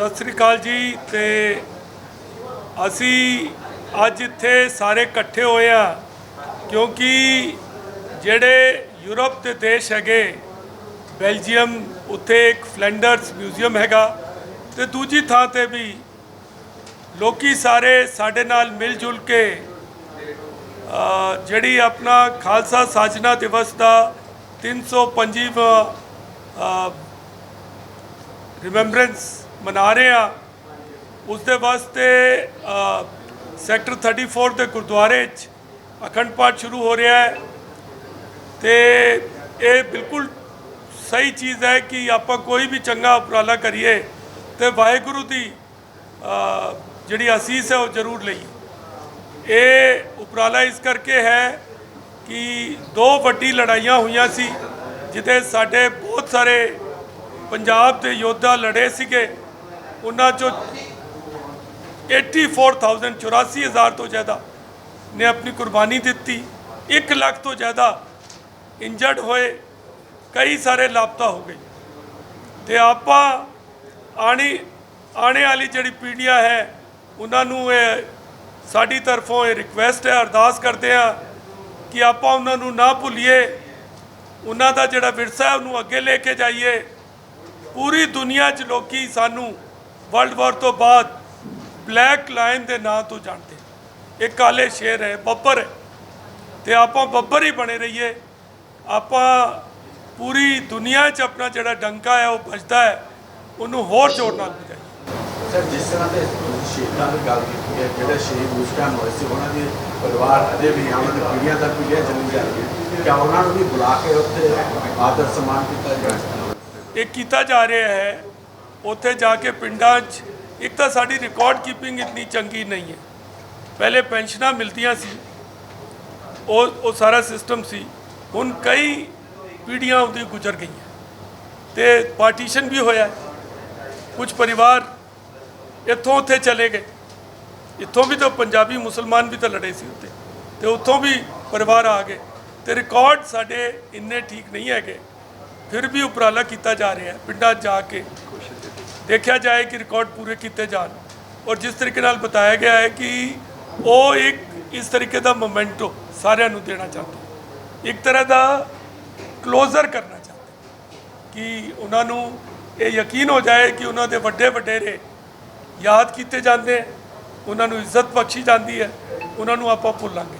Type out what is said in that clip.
ਸਤਿ ਸ੍ਰੀ ਅਕਾਲ ਜੀ ਤੇ ਅਸੀਂ ਅੱਜ ਇੱਥੇ ਸਾਰੇ ਇਕੱਠੇ ਹੋਏ ਆ ਕਿਉਂਕਿ ਜਿਹੜੇ ਯੂਰਪ ਦੇ ਦੇਸ਼ ਹੈਗੇ ਬੈਲਜੀਅਮ ਉੱਥੇ ਇੱਕ ਫਲੈਂਡਰਸ ਮਿਊਜ਼ੀਅਮ ਹੈਗਾ ਤੇ ਦੂਜੀ ਥਾਂ ਤੇ ਵੀ ਲੋਕੀ ਸਾਰੇ ਸਾਡੇ ਨਾਲ ਮਿਲ ਜੁਲ ਕੇ ਜਿਹੜੀ ਆਪਣਾ ਖਾਲਸਾ ਸਾਜਨਾ ਦਿਵਸ ਦਾ 325ਵਾਂ ਅ, ਰਿਮੈਂਬਰੈਂਸ ਮਨਾ ਰਹੇ ਆ ਉਸ ਦੇ ਵਾਸਤੇ ਅ, ਸੈਕਟਰ 34 ਦੇ ਗੁਰਦੁਆਰੇ 'ਚ ਅਖੰਡ ਪਾਠ ਸ਼ੁਰੂ ਹੋ ਰਿਹਾ ਹੈ। ਤੇ ਇਹ ਬਿਲਕੁਲ ਸਹੀ ਚੀਜ਼ ਹੈ ਕਿ ਆਪਾਂ ਕੋਈ ਵੀ ਚੰਗਾ ਉਪਰਾਲਾ ਕਰੀਏ ਤੇ ਵਾਹਿਗੁਰੂ ਦੀ ਜਿਹੜੀ ਅਸੀਸ ਹੈ ਉਹ ਜ਼ਰੂਰ ਲਈਏ। ਇਹ ਉਪਰਾਲਾ ਇਸ ਕਰਕੇ ਹੈ ਕਿ ਦੋ ਵੱਡੀ ਲੜਾਈਆਂ ਹੋਈਆਂ ਸੀ ਜਿੱਥੇ ਸਾਡੇ ਬਹੁਤ ਸਾਰੇ ਪੰਜਾਬ ਦੇ ਯੋਧਾ ਲੜੇ ਸੀਗੇ। ਉਹਨਾਂ ਚੋਂ 84000 84000 ਤੋਂ ਜ਼ਿਆਦਾ ਨੇ ਆਪਣੀ ਕੁਰਬਾਨੀ ਦਿੱਤੀ। 1 ਲੱਖ ਤੋਂ ਜ਼ਿਆਦਾ ਇੰਜਰਡ ਹੋਏ। ਕਈ ਸਾਰੇ ਲਾਪਤਾ ਹੋ ਗਏ। ਤੇ ਆਪਾਂ ਆਣੀ ਆਣੇ ਵਾਲੀ ਜਿਹੜੀ ਪੀੜ੍ਹੀਆਂ ਹੈ, ਉਹਨਾਂ ਨੂੰ ਇਹ ਸਾਡੀ ਤਰਫੋਂ ਇਹ ਰਿਕੁਐਸਟ ਹੈ, ਅਰਦਾਸ ਕਰਦੇ ਆ ਕਿ ਆਪਾਂ ਉਹਨਾਂ ਨੂੰ ਨਾ ਭੁੱਲੀਏ। ਉਹਨਾਂ ਦਾ ਜਿਹੜਾ ਵਿਰਸਾ ਹੈ, ਉਹਨੂੰ ਅੱਗੇ ਲੈ ਕੇ ਜਾਈਏ। ਪੂਰੀ ਦੁਨੀਆ 'ਚ ਲੋਕੀ ਸਾਨੂੰ ਵਰਲਡ ਵਾਰ ਤੋਂ ਬਾਅਦ ਬਲੈਕ ਲਾਇਨ ਦੇ ਨਾਂ ਤੋਂ ਜਾਣਦੇ। ਇਹ ਕਾਲੇ ਸ਼ੇਰ ਹੈ ਬੱਬਰ ਹੈ। ਤੇ ਆਪਾਂ ਬੱਬਰ ਹੀ ਬਣੇ ਰਹੀਏ। ਆਪਾਂ ਪੂਰੀ ਦੁਨੀਆ 'ਚ ਆਪਣਾ ਜਿਹੜਾ ਡੰਕਾ ਹੈ ਉਹ ਵੱਜਦਾ ਹੈ। ਉਹਨੂੰ ਹੋਰ ਜ਼ੋਰ ਨਾਲ ਵਜਾਈਏ। ਸਰ ਜਿਸ ਤਰ੍ਹਾਂ ਦੇ ਸ਼ਹੀਦਾਂ ਦੀ ਗੱਲ ਕੀਤੀ ਹੈ ਜਿਹੜੇ ਸ਼ਹੀਦ ਉਸ ਟਾਈਮ ਹੋਏ ਸੀ ਉਹਨਾਂ ਦੇ ਪਰਿਵਾਰ ਅਜੇ ਵੀ ਉਹਨਾਂ ਦੀ ਪੀੜ੍ਹੀਆਂ ਦਰ ਪੀੜ੍ਹੀਆਂ ਚੱਲੀ ਜਾ ਰਹੀ ਹੈ ਕਿਆ ਉਹਨਾਂ ਨੂੰ ਵੀ ਬੁਲਾ ਕੇ ਉੱਥੇ ਆਦਰ ਸਨਮਾਨ ਕੀਤਾ ਜਾਏ ਇਹ ਕੀਤਾ ਜਾ ਰਿਹਾ ਹੈ ਉੱਥੇ ਜਾ ਕੇ ਪਿੰਡਾਂ 'ਚ ਇੱਕ ਤਾਂ ਸਾਡੀ ਰਿਕਾਰਡ ਕੀਪਿੰਗ ਇਤਨੀ ਚੰਗੀ ਨਹੀਂ ਹੈ। ਪਹਿਲੇ ਪੈਨਸ਼ਨਾਂ ਮਿਲਦੀਆਂ ਸੀ, ਉਹ ਉਹ ਸਾਰਾ ਸਿਸਟਮ ਸੀ। ਹੁਣ ਕਈ ਪੀੜ੍ਹੀਆਂ ਉਹਦੀ ਗੁਜ਼ਰ ਗਈਆਂ। ਤੇ ਪਾਰਟੀਸ਼ਨ ਵੀ ਹੋਇਆ। ਕੁਝ ਪਰਿਵਾਰ ਇੱਥੋਂ ਉੱਥੇ ਚਲੇ ਗਏ। ਇੱਥੋਂ ਵੀ ਤਾਂ ਪੰਜਾਬੀ ਮੁਸਲਮਾਨ ਵੀ ਤਾਂ ਲੜੇ ਸੀ ਉੱਤੇ ਤੇ ਉੱਥੋਂ ਵੀ ਪਰਿਵਾਰ ਆ ਗਏ। ਤੇ ਰਿਕਾਰਡ ਸਾਡੇ ਇੰਨੇ ਠੀਕ ਨਹੀਂ ਹੈਗੇ। ਫਿਰ ਵੀ ਉਪਰਾਲਾ ਕੀਤਾ ਜਾ ਰਿਹਾ ਪਿੰਡਾਂ 'ਚ ਜਾ ਕੇ ਦੇਖਿਆ ਜਾਏ ਕਿ ਰਿਕਾਰਡ ਪੂਰੇ ਕੀਤੇ ਜਾਣ। ਔਰ ਜਿਸ ਤਰੀਕੇ ਨਾਲ ਬਤਾਇਆ ਗਿਆ ਹੈ ਕਿ ਉਹ ਇੱਕ ਇਸ ਤਰੀਕੇ ਦਾ ਮੋਮੈਂਟੋ ਸਾਰਿਆਂ ਨੂੰ ਦੇਣਾ ਚਾਹੁੰਦੇ ਇੱਕ ਤਰ੍ਹਾਂ ਦਾ ਕਲੋਜ਼ਰ ਕਰਨਾ ਚਾਹੁੰਦੇ ਕਿ ਉਹਨਾਂ ਨੂੰ ਇਹ ਯਕੀਨ ਹੋ ਜਾਏ ਕਿ ਉਹਨਾਂ ਦੇ ਵੱਡੇ ਵਡੇਰੇ ਯਾਦ ਕੀਤੇ ਜਾਂਦੇ ਹੈ, ਉਹਨਾਂ ਨੂੰ ਇੱਜ਼ਤ ਬਖਸ਼ੀ ਜਾਂਦੀ ਹੈ ਉਹਨਾਂ ਨੂੰ ਆਪਾਂ ਭੁੱਲਾਂਗੇ।